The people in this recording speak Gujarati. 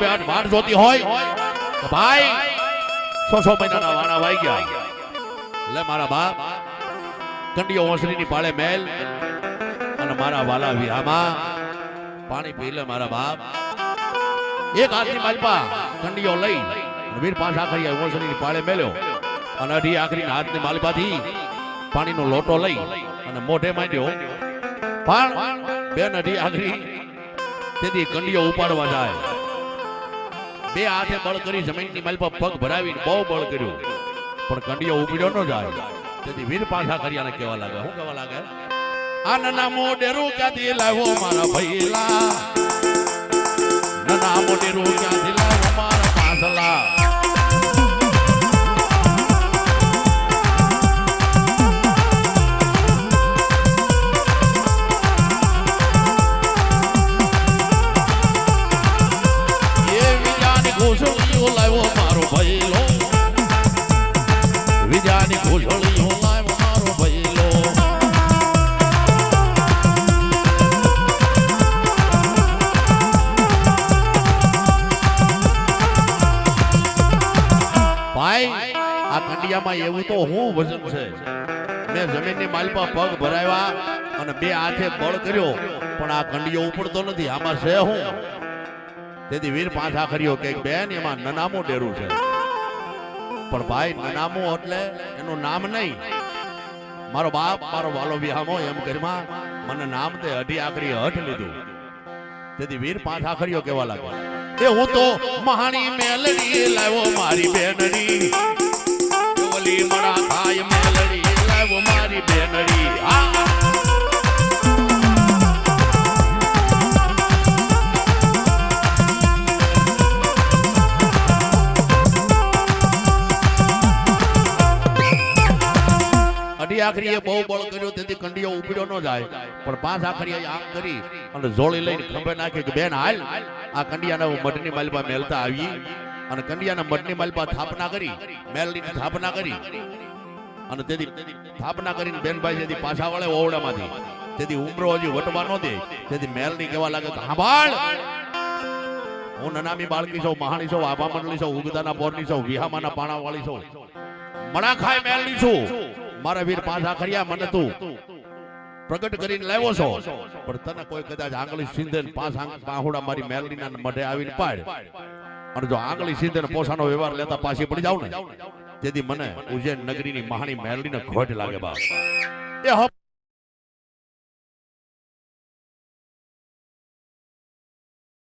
પેટ વાટ જોતી હોય ભાઈ, સો સો મહિનાના વાણા વાઈ ગયા. લે મારા બાપ કંડિયો ઓસરીની પાળે મેલ અને મારા વાલા વિહામાં પાણી પી લે મારા બાપ. એક હાથની માલપા કંડિયો લઈ વીર પાંચ આખરી ઓસરીની પાળે મેલ્યો અને અઢી આખરી હાથની માલપાથી પાણીનો લોટો લઈ અને મોઢે માંડ્યો. પણ બેન અઢી આખરી તેથી કંડિયો ઉપાડવા જાય. બે હાથે બળ કરી જમીનની માલ પર પગ ભરાવીને બહુ બળ કર્યું. પણ કંડિયો ઉપડ્યો ન જાય. તેથી વીર પાછા કર્યાને કેવા લાગે શું કેવા લાગે આ નાના મોઢેરું ક્યાંથી લાવ્યો મારા ભૈલા નાના મોઢેરું લાવ્યો ભાઈ, આ કંડિયામાં એવું તો હું વજન છે. મેં જમીનની માલ પર પગ ભરાવ્યા અને બે હાથે બળ કર્યો, પણ આ કંડિયો ઉપડતો નથી. આમાં છે હું? તેથી વીર પાંચ આખરીઓ કે બેન, એમાં નનામો ડેરું છે. પણ ભાઈ, નનામો એટલે એનું નામ નહીં. મારો બાપ, મારો વાલો વિહામો એમ કરીમાં મને નામ તે અઢી આખરી હઠ લીધું. તેથી વીર પાંચ આખરીઓ કેવા લાગે એ હું તો મહાણી મેલડી લાવ્યો મારી બેનડી ઓલી થાય મેલડી અઢી એ બહુ બળ કર્યો, તેથી કંડિયો ઉપડ્યો ન જાય. પણ પાંચ આખરી આમ કરી અને જોડી લઈને ખંભે નાખી કે, બેન, હાલ. આ કંડિયાના મઢની માલપા મેલતા આવી અને કંડિયાના મઢની માલપા સ્થાપના કરી મેલની સ્થાપના કરી. અને તેથી સ્થાપના કરીને બેનભાઈ જેથી પાછા વળે ઓવડામાંથી તેથી ઉમરો હજી વટવા ન દે. તેથી મેલની કહેવા લાગે કે, હાંભાળ. હું નનામી બાળકી છું, મહાણી છું, આભા મંડળી છું, ઉગદાના પોરની છું, વિહામાના પાણા વાળી છું. મણા ખાય મેલની છું. મારા વીર પાછા ખર્યા મને તું. પ્રગટ કરીને લાવ્યો છો. પણ તને કોઈ કદાચ આંગળી સિંધે પાંચ પાહુડા મારી મેલડીના મઢે આવીને પાડ. અને જો આંગળી સિંધે પોસાનો વ્યવહાર લેતા પાછી પડી જાવ ને, તેથી મને ઉજ્જૈન નગરીની મહાણી મેલડીને ઘોટ લાગે બાપ. એ